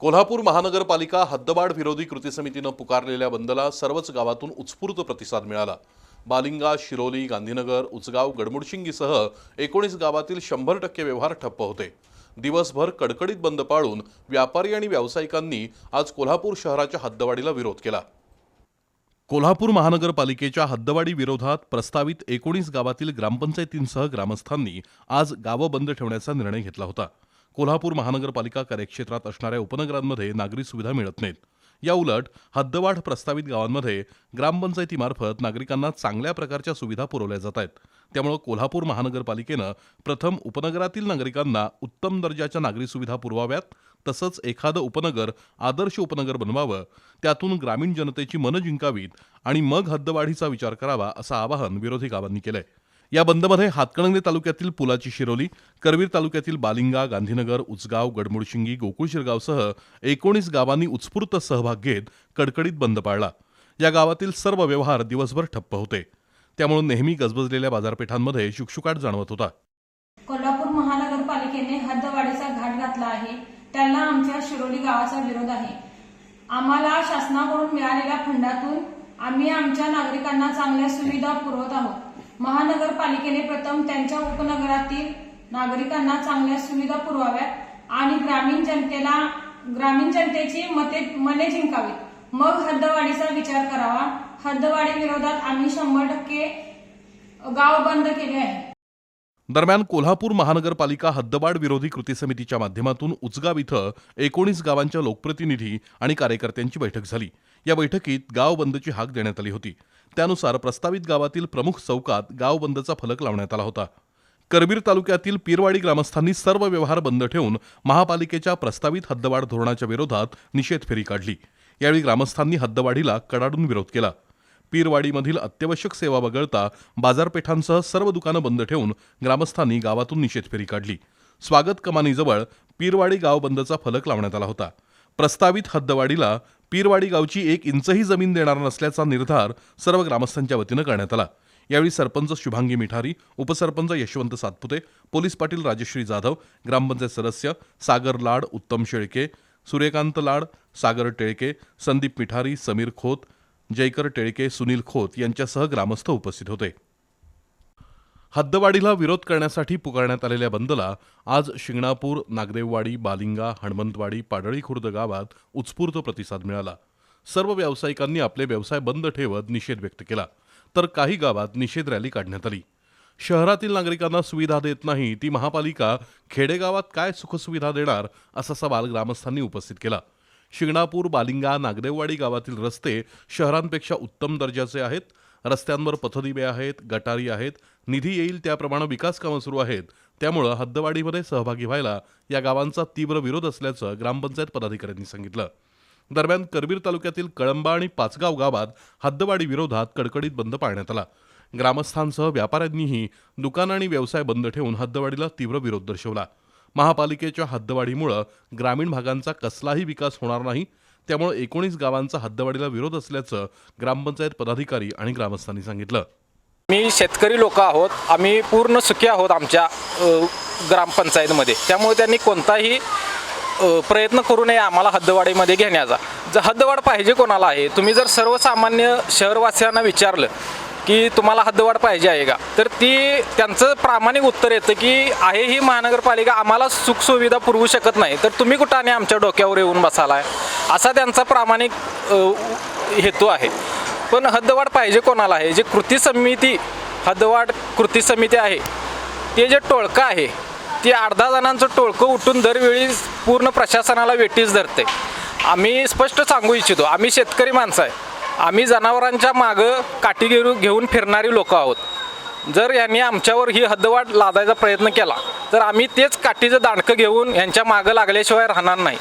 कोल्हापूर महानगरपालिका हद्दवाढ विरोधी कृती समितीनं पुकारलेल्या बंदला सर्वच गावातून उत्स्फूर्त प्रतिसाद मिळाला. बालिंगा शिरोली गांधीनगर उचगाव गडमुडशिंगीसह एकोणीस गावातील शंभर टक्के व्यवहार ठप्प होते. दिवसभर कडकडीत बंद पाळून व्यापारी आणि व्यावसायिकांनी आज कोल्हापूर शहराच्या हद्दवाढीला विरोध केला. कोल्हापूर महानगरपालिकेच्या हद्दवाढी विरोधात प्रस्तावित एकोणीस गावातील ग्रामपंचायतींसह ग्रामस्थांनी आज गावं बंद ठेवण्याचा निर्णय घेतला होता. कोल्हापूर महानगरपालिका कार्यक्षेत्रात असणाऱ्या उपनगरांमध्ये नागरी सुविधा मिळत नाहीत. या उलट हद्दवाढ प्रस्तावित गावांमध्ये ग्रामपंचायतीमार्फत नागरिकांना चांगल्या प्रकारच्या सुविधा पुरवल्या जात आहेत. त्यामुळे कोल्हापूर महानगरपालिकेनं प्रथम उपनगरातील नागरिकांना उत्तम दर्जाच्या नागरी सुविधा पुरवाव्यात तसंच एखादं उपनगर आदर्श उपनगर बनवावं त्यातून ग्रामीण जनतेची मनं जिंकावीत आणि मग हद्दवाढीचा विचार करावा असं आवाहन विरोधी गावांनी केलंय. या बंदमध्ये हातकणंगले तालुक्यातील पुलाची शिरोली करवीर तालुक्यातील बालिंगा गांधीनगर उचगाव गडमुडशिंगी गोकुळ शिरगावसह एकोणीस गावांनी उत्स्फूर्त सहभाग घेत कडकडीत बंद पाळला. या गावातील सर्व व्यवहार दिवसभर ठप्प होते. त्यामुळे नेहमी गजबजलेल्या बाजारपेठांमध्ये शुकशुकाट जाणवत होता. कोल्हापूर महानगरपालिकेने हद्दवाढीचा घाट घातला आहे. त्यांना आमच्या शिरोली गावाचा विरोध आहे. आम्हाला शासनाकडून मिळालेल्या फंडातून आम्ही आमच्या नागरिकांना चांगल्या सुविधा पुरवत आहोत. महानगरपालिकेने प्रथम त्यांच्या उपनगरातील नागरिकांना चांगल्या सुविधा पुरवाव्यात आणि ग्रामीण जनतेला ग्रामीण जनतेची मते मने जिंकावीत. मग हद्दवाढीचा विचार करावा. हद्दवाढी विरोधात आम्ही शंभर टक्के गाव बंद केले आहे. दरम्यान कोल्हापूर महानगरपालिका हद्दवाढ विरोधी कृती समितीच्या माध्यमातून उचगाव इथं एकोणीस गावांच्या लोकप्रतिनिधी आणि कार्यकर्त्यांची बैठक झाली. या बैठकीत गाव बंदची हाक देण्यात आली होती. त्यानुसार प्रस्तावित गावातील प्रमुख चौकात गाव बंदचा फलक लावण्यात आला होता. करबीर तालुक्यातील पीरवाडी ग्रामस्थांनी सर्व व्यवहार बंद ठेवून महापालिकेच्या प्रस्तावित हद्दवाढ धोरणाच्या विरोधात निषेध फेरी काढली. यावेळी ग्रामस्थांनी हद्दवाढीला कडाडून विरोध केला. पीरवाडीमधील अत्यावश्यक सेवा वगळता बाजारपेठांसह सर्व दुकानं बंद ठेवून ग्रामस्थांनी गावातून निषेध फेरी काढली. स्वागत कमानीजवळ पीरवाडी गाव बंदचा फलक लावण्यात आला होता. प्रस्तावित हद्दवाढीला पीरवाडी गावची एक इंचही जमीन देणार नसल्याचा निर्धार सर्व ग्रामस्थांच्या वतीनं करण्यात आला. यावेळी सरपंच शुभांगी मिठारी उपसरपंच यशवंत सातपुते पोलीस पाटील राजश्री जाधव ग्रामपंचायत सदस्य सागर लाड उत्तम शेळके सूर्यकांत लाड सागर टेळके संदीप मिठारी समीर खोत जयकर टेळके सुनील खोत यांच्यासह ग्रामस्थ उपस्थित होते. हद्दवाढीला विरोध करण्यासाठी पुकारण्यात आलेल्या बंदला आज शिंगणापूर नागदेववाडी बालिंगा हणमंतवाडी पाडळी खुर्द गावात उत्स्फूर्त प्रतिसाद मिळाला. सर्व व्यावसायिकांनी आपले व्यवसाय बंद ठेवत निषेध व्यक्त केला तर काही गावात निषेध रॅली काढण्यात आली. शहरातील नागरिकांना सुविधा देत नाही ती महापालिका खेडेगावात काय सुखसुविधा देणार असा सवाल ग्रामस्थांनी उपस्थित केला. शिंगणापूर बालिंगा नागदेववाडी गावातील रस्ते शहरांपेक्षा उत्तम दर्जाचे आहेत रस्त्यांवर पथदिवे आहेत गटारी आहेत निधी येईल त्याप्रमाणे विकास कामं सुरू आहेत. त्यामुळं हद्दवाढीमध्ये सहभागी व्हायला या गावांचा तीव्र विरोध असल्याचं ग्रामपंचायत पदाधिकाऱ्यांनी सांगितलं. दरम्यान करवीर तालुक्यातील कळंबा आणि पाचगाव गावात हद्दवाढी विरोधात कडकडीत बंद पाळण्यात आला. ग्रामस्थांसह व्यापाऱ्यांनीही दुकानं आणि व्यवसाय बंद ठेवून हद्दवाढीला तीव्र विरोध दर्शवला. महापालिकेच्या हद्दवाढीमुळं ग्रामीण भागांचा कसलाही विकास होणार नाही त्यामुळे एकोणीस गावांचा हद्दवाढीला विरोध असल्याचं ग्रामपंचायत पदाधिकारी आणि ग्रामस्थांनी सांगितलं. मी शेतकरी लोक आहोत. आम्ही पूर्ण सुखी आहोत आमच्या ग्रामपंचायतमध्ये. त्यामुळे त्यांनी कोणताही प्रयत्न करू नये आम्हाला हद्दवाढीमध्ये घेण्याचा. जर हद्दवाढ पाहिजे कोणाला आहे तुम्ही जर सर्वसामान्य शहरवासियांना विचारलं की तुम्हाला हद्दवाढ पाहिजे आहे का? तर ती त्यांचं प्रामाणिक उत्तर येतं की आहे ही महानगरपालिका आम्हाला सुखसुविधा पुरवू शकत नाही. तर तुम्ही कुठं आणि आमच्या डोक्यावर येऊन बसालाय? असा त्यांचा प्रामाणिक हेतू आहे. पण हद्दवाढ पाहिजे कोणाला आहे? जे कृती समिती हद्दवाढ कृती समिती आहे ते जे टोळकं आहे ते अर्धा जणांचं टोळकं उठून दरवेळी पूर्ण प्रशासनाला वेटीस धरते. आम्ही स्पष्ट सांगू इच्छितो आम्ही शेतकरी माणसं आहे. आम्ही जनावरांच्या मागं काठी घेऊन घेऊन फिरणारी लोक आहोत. जर यांनी आमच्यावर ही हद्दवाढ लादायचा प्रयत्न केला तर आम्ही तेच काठीचं दांडकं घेऊन यांच्या मागं लागल्याशिवाय राहणार नाही.